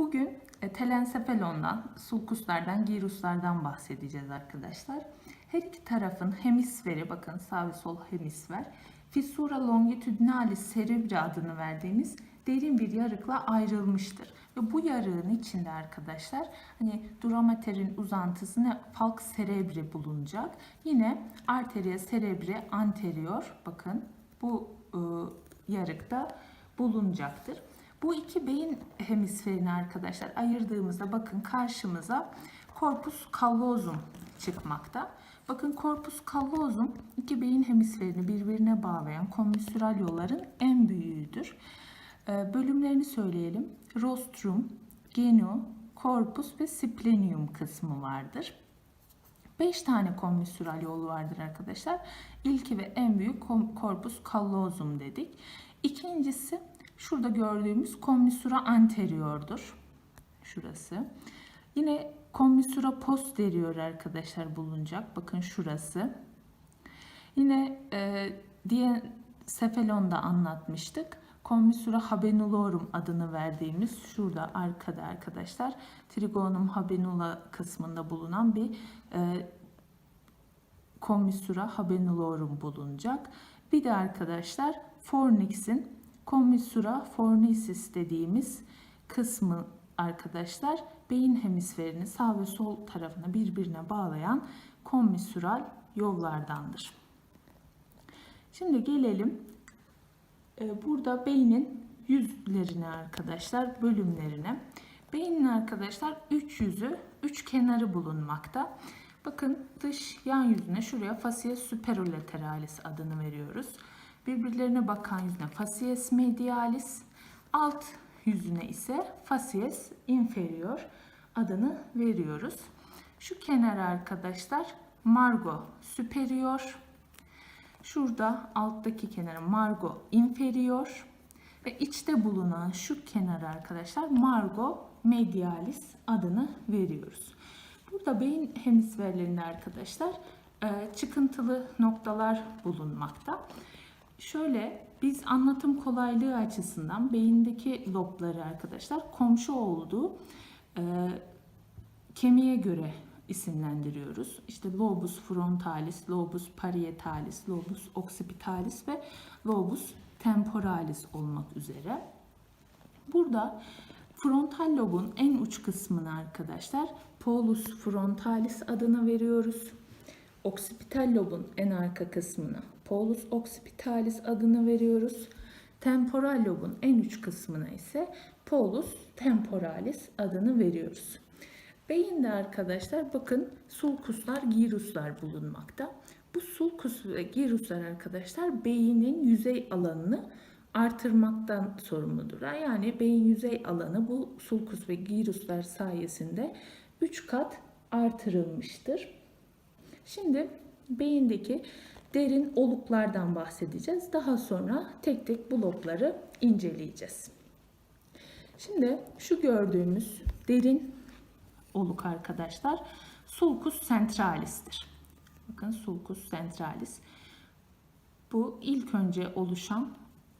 Bugün e, telensefelondan, sulkuslardan, giruslardan bahsedeceğiz arkadaşlar. Her iki tarafın hemisferi, bakın sağ ve sol hemisfer, fissura longitudinalis cerebri adını verdiğimiz derin bir yarıkla ayrılmıştır. Ve bu yarığın içinde arkadaşlar hani duramaterin uzantısı ne falx cerebri bulunacak. Yine arteria cerebri anterior bakın bu e, yarıkta bulunacaktır. Bu iki beyin hemisferini arkadaşlar ayırdığımızda bakın karşımıza corpus callosum çıkmakta. Bakın corpus callosum iki beyin hemisferini birbirine bağlayan kommüsüral yolların en büyüğüdür. Ee, bölümlerini söyleyelim. Rostrum, genu, corpus ve splenium kısmı vardır. 5 tane kommüsüral yol vardır arkadaşlar. İlki ve en büyük corpus callosum dedik. İkincisi şurada gördüğümüz kommüsura anteriordur. Şurası. Yine kommüsura posterior arkadaşlar bulunacak. Bakın şurası. Yine e, diye sefalonda anlatmıştık. Commissura habenulorum adını verdiğimiz şurada arkada arkadaşlar trigonum habenula kısmında bulunan bir e, Commissura habenulorum bulunacak. Bir de arkadaşlar fornix'in Commissura fornicis dediğimiz kısmı arkadaşlar beyin hemisferini sağ ve sol tarafına birbirine bağlayan kommisural yollardandır. Şimdi gelelim e, burada beynin yüzlerine arkadaşlar, bölümlerine. Beynin arkadaşlar üç yüzü, üç kenarı bulunmakta. Bakın dış yan yüzüne şuraya facies superolateralis adını veriyoruz. Birbirlerine bakan yüzüne facies medialis, alt yüzüne ise facies inferior adını veriyoruz. Şu kenar arkadaşlar margo superior, Şurada alttaki kenarı margo inferior ve içte bulunan şu kenar arkadaşlar margo medialis adını veriyoruz. Burada beyin hemisferlerinde arkadaşlar e, çıkıntılı noktalar bulunmakta. Şöyle biz anlatım kolaylığı açısından beyindeki lobları arkadaşlar komşu olduğu e, kemiğe göre isimlendiriyoruz. İşte lobus frontalis, lobus parietalis, lobus occipitalis ve lobus temporalis olmak üzere. Burada frontal lobun en uç kısmını arkadaşlar polus frontalis adını veriyoruz. Oksipital lobun en arka kısmını polus occipitalis adını veriyoruz. Temporal lobun en uç kısmına ise polus temporalis adını veriyoruz. Beyinde arkadaşlar bakın sulkuslar, giruslar bulunmakta. Bu sulkus ve giruslar arkadaşlar beynin yüzey alanını artırmaktan sorumludur. Yani beyin yüzey alanı bu sulkus ve giruslar sayesinde 3 kat artırılmıştır. Şimdi beyindeki derin oluklardan bahsedeceğiz. Daha sonra tek tek blokları inceleyeceğiz. Şimdi şu gördüğümüz derin oluk arkadaşlar sulcus centralis'tir. Bakın sulcus centralis. Bu ilk önce oluşan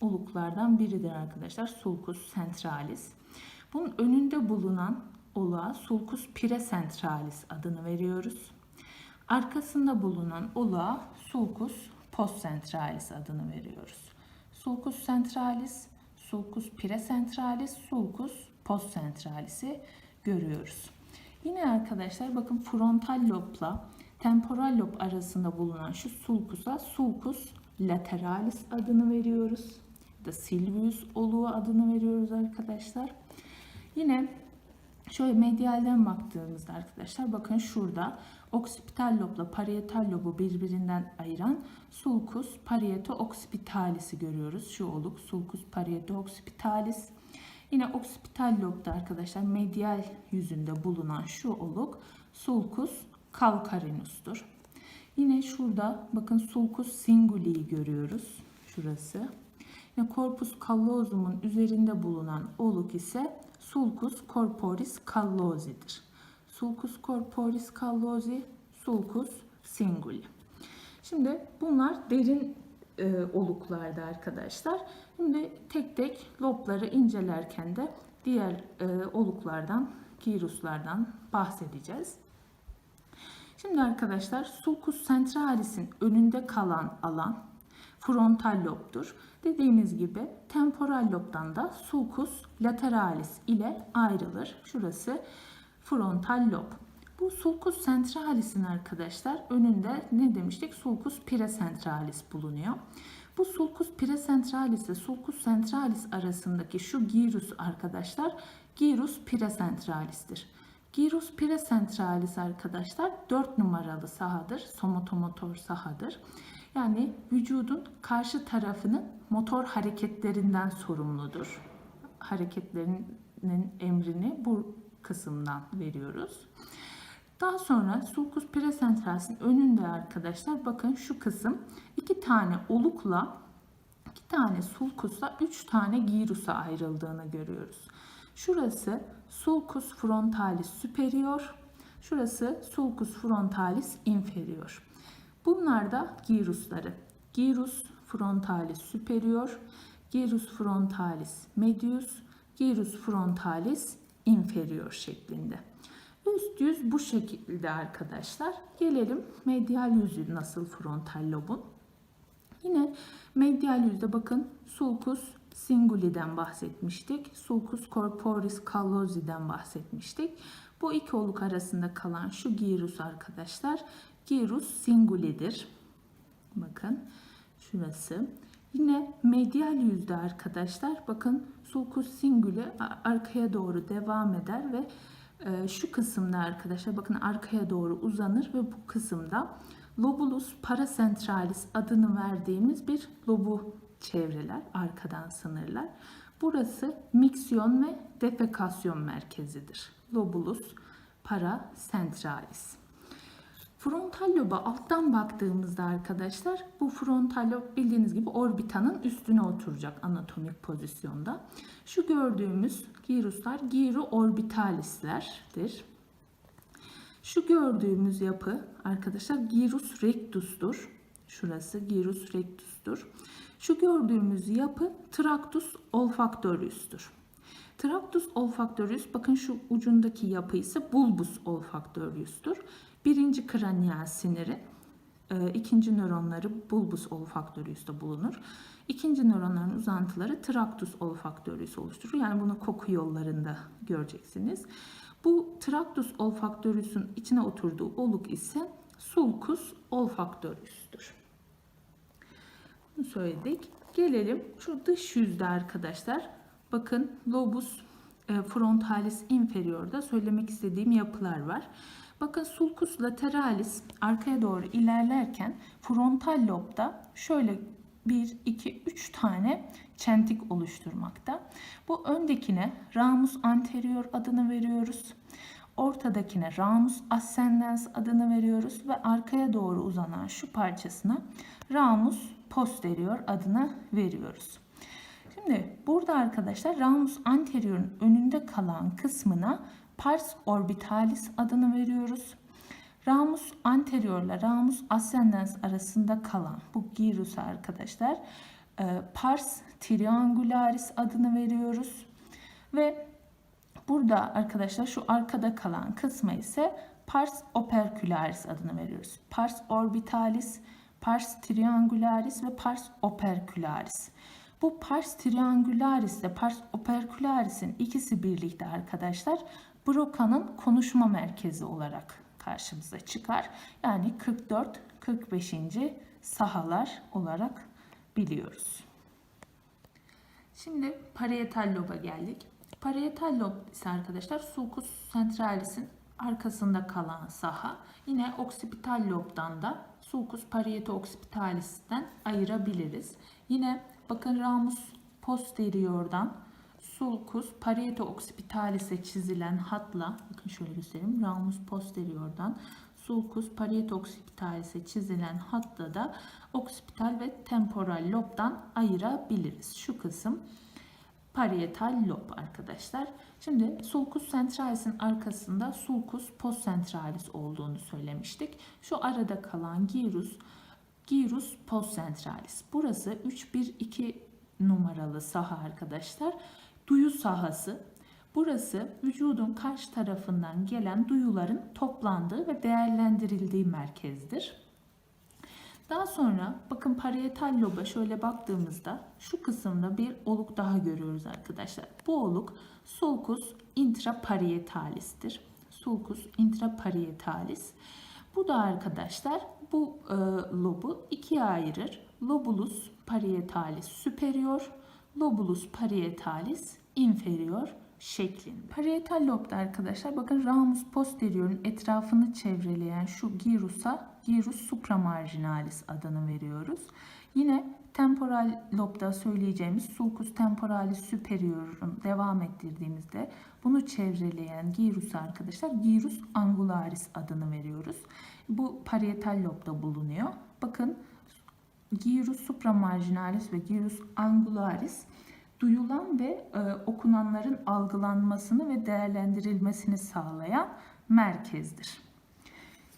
oluklardan biridir arkadaşlar. Sulcus centralis. Bunun önünde bulunan oluğa sulcus precentralis adını veriyoruz. Arkasında bulunan oluğa sulcus postcentralis adını veriyoruz. Sulcus centralis, sulcus precentralis, sulcus postcentralis'i görüyoruz. Yine arkadaşlar bakın frontal lobla temporal lob arasında bulunan şu sulkusa sulcus lateralis adını veriyoruz. Da silvius oluğu adını veriyoruz arkadaşlar. Yine şöyle medialden baktığımızda arkadaşlar bakın şurada oksipital lobla parietal lobu birbirinden ayıran sulcus parieto occipitalis'i görüyoruz. Şu oluk sulcus parieto occipitalis. Yine oksipital lobda arkadaşlar medial yüzünde bulunan şu oluk sulcus calcarinus'tur. Yine şurada bakın sulcus singuli'yi görüyoruz. Şurası. Yine corpus callosum'un üzerinde bulunan oluk ise sulcus corporis callosi'dir. Sulcus corporis callosi, sulcus singuli. Şimdi bunlar derin e, oluklarda arkadaşlar. Şimdi tek tek lobları incelerken de diğer e, oluklardan, gyruslardan bahsedeceğiz. Şimdi arkadaşlar sulcus centralis'in önünde kalan alan frontal lobdur. Dediğimiz gibi temporal lobdan da sulcus lateralis ile ayrılır. Şurası frontal lob. Bu sulcus centralis'in arkadaşlar önünde ne demiştik? Sulcus precentralis bulunuyor. Bu sulcus precentralis ile sulcus centralis arasındaki şu gyrus arkadaşlar gyrus precentralis'tir. Gyrus precentralis arkadaşlar 4 numaralı sahadır. Somatomotor sahadır. Yani vücudun karşı tarafının motor hareketlerinden sorumludur. Hareketlerinin emrini bu kısımdan veriyoruz. Daha sonra sulcus precentralis'in önünde arkadaşlar bakın şu kısım iki tane olukla iki tane sulcusla üç tane gyrusa ayrıldığını görüyoruz. Şurası sulcus frontalis superior, şurası sulcus frontalis inferior. Bunlar da gyrusları. Gyrus frontalis superior, gyrus frontalis medius, gyrus frontalis inferior şeklinde. Üst yüz bu şekilde arkadaşlar. Gelelim medial yüzü nasıl frontal lobun. Yine medial yüzde bakın sulcus singuli'den bahsetmiştik. Sulcus corporis callosi'den bahsetmiştik. Bu iki oluk arasında kalan şu gyrus arkadaşlar. Gyrus singuli'dir. Bakın şurası. Yine medial yüzde arkadaşlar bakın sulcus singuli arkaya doğru devam eder ve e, şu kısımda arkadaşlar bakın arkaya doğru uzanır ve bu kısımda lobulus paracentralis adını verdiğimiz bir lobu çevreler, arkadan sınırlar. Burası miksiyon ve defekasyon merkezidir. Lobulus paracentralis. Frontal loba alttan baktığımızda arkadaşlar bu frontal lob bildiğiniz gibi orbitanın üstüne oturacak anatomik pozisyonda. Şu gördüğümüz gyruslar gyro orbitalislerdir. Şu gördüğümüz yapı arkadaşlar gyrus rectus'tur. Şurası gyrus rectus'tur. Şu gördüğümüz yapı tractus olfactorius'tur. Tractus olfactorius bakın şu ucundaki yapı ise bulbus olfactorius'tur. Birinci kraniyal siniri, e, ikinci nöronları bulbus olfactorius'ta bulunur. İkinci nöronların uzantıları tractus olfactorius oluşturur. Yani bunu koku yollarında göreceksiniz. Bu tractus olfactorius'un içine oturduğu oluk ise sulcus olfactorius'tur. Bunu söyledik. Gelelim şu dış yüzde arkadaşlar. Bakın lobus e, frontalis inferior'da söylemek istediğim yapılar var. Bakın sulcus lateralis arkaya doğru ilerlerken frontal lobda şöyle 1, 2, 3 tane çentik oluşturmakta. Bu öndekine ramus anterior adını veriyoruz. Ortadakine ramus ascendens adını veriyoruz ve arkaya doğru uzanan şu parçasına ramus posterior adını veriyoruz. Şimdi burada arkadaşlar ramus anterior'un önünde kalan kısmına pars orbitalis adını veriyoruz. Ramus anterior ile ramus ascendens arasında kalan bu gyrus arkadaşlar e, pars triangularis adını veriyoruz. Ve burada arkadaşlar şu arkada kalan kısma ise pars opercularis adını veriyoruz. Pars orbitalis, pars triangularis ve pars opercularis. Bu pars triangularis ile pars opercularis'in ikisi birlikte arkadaşlar Broca'nın konuşma merkezi olarak karşımıza çıkar. Yani 44-45. sahalar olarak biliyoruz. Şimdi parietal loba geldik. Parietal lob ise arkadaşlar sulcus centralis'in arkasında kalan saha. Yine oksipital lobdan da sulcus parieto-occipitalis'ten ayırabiliriz. Yine bakın ramus posterior'dan sulcus parieto-occipitalis'e çizilen hatla bakın şöyle göstereyim. Ramus posterior'dan sulcus parieto-occipitalis'e çizilen hatta da oksipital ve temporal lobdan ayırabiliriz. Şu kısım parietal lob arkadaşlar. Şimdi sulcus centralis'in arkasında sulcus postcentralis olduğunu söylemiştik. Şu arada kalan gyrus gyrus postcentralis. Burası 3 1 2 numaralı saha arkadaşlar. Duyu sahası. Burası vücudun karşı tarafından gelen duyuların toplandığı ve değerlendirildiği merkezdir. Daha sonra bakın parietal loba şöyle baktığımızda şu kısımda bir oluk daha görüyoruz arkadaşlar. Bu oluk sulcus intraparietalis'tir. Sulcus intraparietalis. Bu da arkadaşlar bu e, lobu ikiye ayırır. Lobulus parietalis superior, lobulus parietalis inferior şeklinde. Parietal lobda arkadaşlar bakın ramus posterior'un etrafını çevreleyen şu girusa gyrus supramarginalis adını veriyoruz. Yine temporal lobda söyleyeceğimiz sulcus temporalis superior'un devam ettirdiğimizde bunu çevreleyen girusa arkadaşlar gyrus angularis adını veriyoruz. Bu parietal lobda bulunuyor. Bakın gyrus supramarginalis ve gyrus angularis duyulan ve e, okunanların algılanmasını ve değerlendirilmesini sağlayan merkezdir.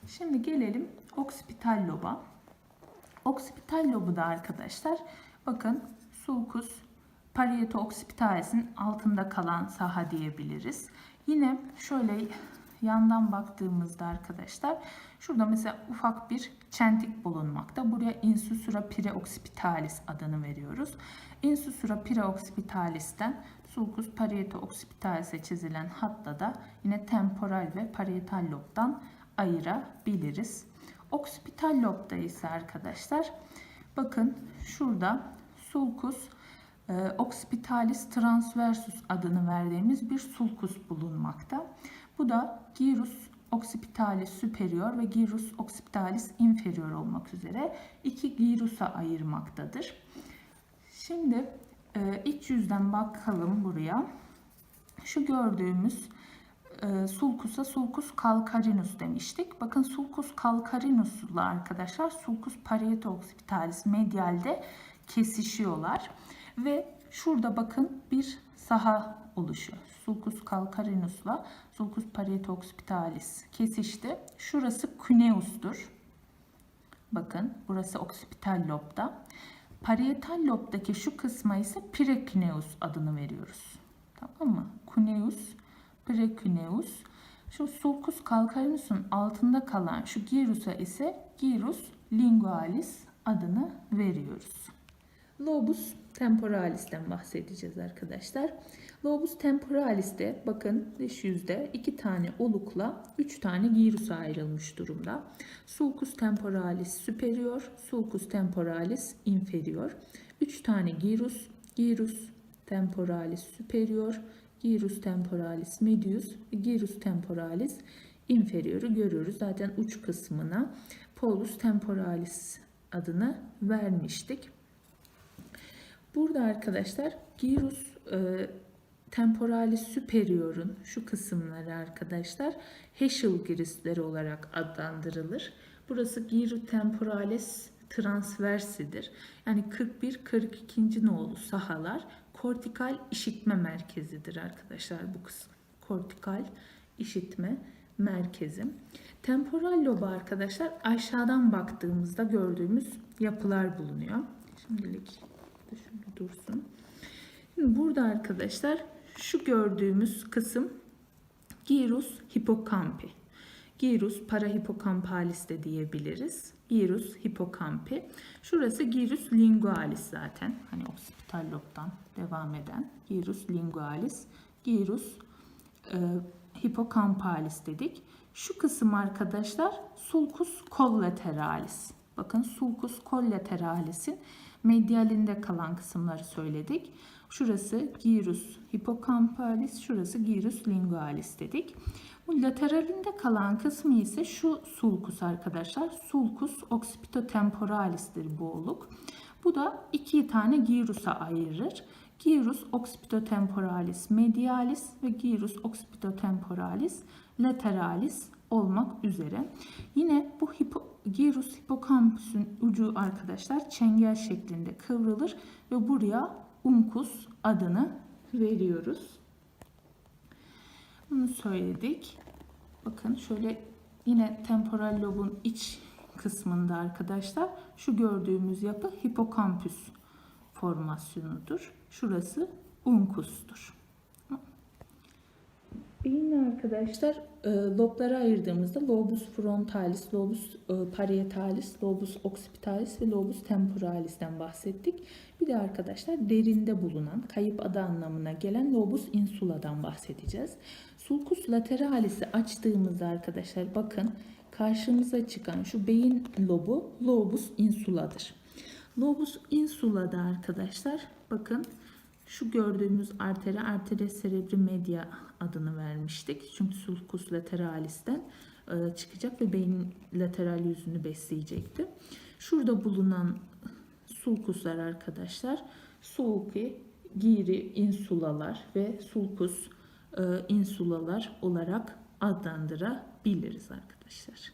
Şimdi gelelim oksipital loba. Oksipital lobu da arkadaşlar bakın sulcus parieto occipitalis'in altında kalan saha diyebiliriz. Yine şöyle yandan baktığımızda arkadaşlar şurada mesela ufak bir çentik bulunmakta. Buraya insusura preoccipitalis adını veriyoruz. Insusura preoccipitalis'ten sulcus parieto occipitalis'e çizilen hatta da yine temporal ve parietal lobdan ayırabiliriz. Oksipital lobda ise arkadaşlar bakın şurada sulcus e, occipitalis transversus adını verdiğimiz bir sulcus bulunmakta. Bu da gyrus occipitalis superior ve gyrus occipitalis inferior olmak üzere iki gyrusa ayırmaktadır. Şimdi e, iç yüzden bakalım buraya. Şu gördüğümüz e, sulcusa sulcus calcarinus demiştik. Bakın sulcus calcarinus'la arkadaşlar sulcus parieto occipitalis medialde kesişiyorlar ve şurada bakın bir saha oluşuyor. Sulcus calcarinus'la sulcus parieto occipitalis kesişti. Şurası cuneus'tur. Bakın burası oksipital lobda. Parietal lobdaki şu kısma ise precuneus adını veriyoruz. Tamam mı? Cuneus, precuneus. Şu sulcus calcarinus'un altında kalan şu gyrusa ise gyrus lingualis adını veriyoruz. Lobus temporalis'ten bahsedeceğiz arkadaşlar. Lobus temporalis'te bakın dış yüzde iki tane olukla üç tane girusa ayrılmış durumda. Sulcus temporalis superior, sulcus temporalis inferior. Üç tane girus, girus temporalis superior, girus temporalis medius ve girus temporalis inferior'u görüyoruz. Zaten uç kısmına polus temporalis adını vermiştik. Burada arkadaşlar gyrus e, temporalis superior'un şu kısımları arkadaşlar Heschel girisleri olarak adlandırılır. Burası gyrus temporalis transversidir. Yani 41-42. nolu sahalar kortikal işitme merkezidir arkadaşlar bu kısım. Kortikal işitme merkezi. Temporal loba arkadaşlar aşağıdan baktığımızda gördüğümüz yapılar bulunuyor. Şimdilik şöyle dursun. Şimdi burada arkadaşlar şu gördüğümüz kısım gyrus hipokampi. Gyrus parahipokampalis de diyebiliriz. Gyrus hipokampi. Şurası gyrus lingualis zaten. Hani oksipital lobdan devam eden gyrus lingualis. Gyrus e, hipokampalis dedik. Şu kısım arkadaşlar sulcus collateralis. Bakın sulcus collateralis'in medialinde kalan kısımları söyledik. Şurası gyrus hipokampalis, şurası gyrus lingualis dedik. Bu lateralinde kalan kısmı ise şu sulcus arkadaşlar. Sulcus occipitotemporalis'tir bu oluk. Bu da iki tane gyrusa ayırır. Gyrus occipitotemporalis medialis ve gyrus occipitotemporalis lateralis olmak üzere. Yine bu hipo, gyrus hipokampüsün ucu arkadaşlar çengel şeklinde kıvrılır ve buraya uncus adını veriyoruz. Bunu söyledik. Bakın şöyle yine temporal lobun iç kısmında arkadaşlar şu gördüğümüz yapı hipokampüs formasyonudur. Şurası uncus'tur. Beyin arkadaşlar e, loblara ayırdığımızda lobus frontalis, lobus e, parietalis, lobus occipitalis ve lobus temporalis'ten bahsettik. Bir de arkadaşlar derinde bulunan kayıp adı anlamına gelen lobus insula'dan bahsedeceğiz. Sulcus lateralis'i açtığımızda arkadaşlar bakın karşımıza çıkan şu beyin lobu lobus insula'dır. Lobus insula'da arkadaşlar bakın şu gördüğümüz artere arteria cerebri media adını vermiştik. Çünkü sulcus lateralis'ten e, çıkacak ve beyin lateral yüzünü besleyecekti. Şurada bulunan sulcuslar arkadaşlar sulci, giri insulalar ve sulcus e, insulalar olarak adlandırabiliriz arkadaşlar.